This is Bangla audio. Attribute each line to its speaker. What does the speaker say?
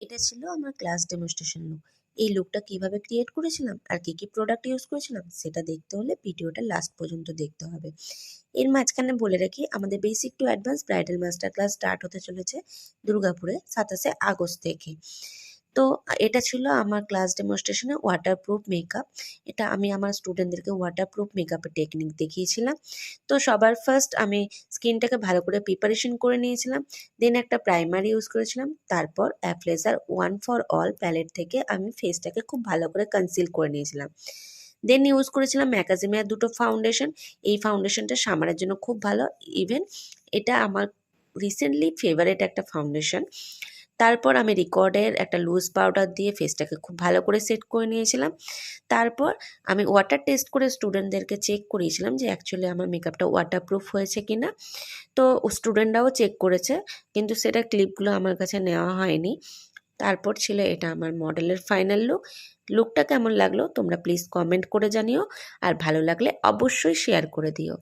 Speaker 1: এটা ছিল আমার ক্লাস ডেমনস্ট্রেশন লুক এই লুকটা কীভাবে ক্রিয়েট করেছিলাম আর কি কি প্রোডাক্ট ইউজ করেছিলাম, সেটা দেখতে হলে ভিডিওটা লাস্ট পর্যন্ত দেখতে হবে। এর মাঝখানে বলে রাখি, আমাদের basic to advance bridal master class start হতে চলেছে দুর্গাপুরে, সাতাশে আগস্ট থেকে। তো এটা ছিল আমার ক্লাস ডেমনস্ট্রেশনে ওয়াটারপ্রুফ মেকআপ এটা আমি আমার স্টুডেন্টদেরকে ওয়াটারপ্রুফ মেকআপের টেকনিক দেখিয়েছিলাম। তো সবার ফার্স্ট আমি স্কিনটাকে ভালো করে প্রিপারেশন করে নিয়েছিলাম। দেন একটা প্রাইমার ইউজ করেছিলাম। তারপর অ্যাপ্লেজার ওয়ান ফর অল প্যালেট থেকে আমি ফেসটাকে খুব ভালো করে কনসিল করে নিয়েছিলাম। দেন ইউজ করেছিলাম ম্যাকাজিমিয়ার দুটো ফাউন্ডেশন এই ফাউন্ডেশনটা সামারের জন্য খুব ভালো। ইভেন এটা আমার রিসেন্টলি ফেভারেট একটা ফাউন্ডেশন তারপর আমি রিকর্ডের একটা লুজ পাউডার দিয়ে ফেসটাকে খুব ভালো করে সেট করে নিয়েছিলাম। তারপর আমি ওয়াটার টেস্ট করে স্টুডেন্টদেরকে চেক করিয়েছিলাম যে অ্যাকচুয়ালি আমার মেকআপটা ওয়াটারপ্রুফ হয়েছে কি না তো স্টুডেন্টরাও চেক করেছে, কিন্তু সেটা ক্লিপগুলো আমার কাছে নেওয়া হয়নি। তারপর ছিল এটা আমার মডেলের ফাইনাল লুক লুকটা কেমন লাগল তোমরা প্লিজ কমেন্ট করে জানিও। আর ভালো লাগলে অবশ্যই শেয়ার করে দিও।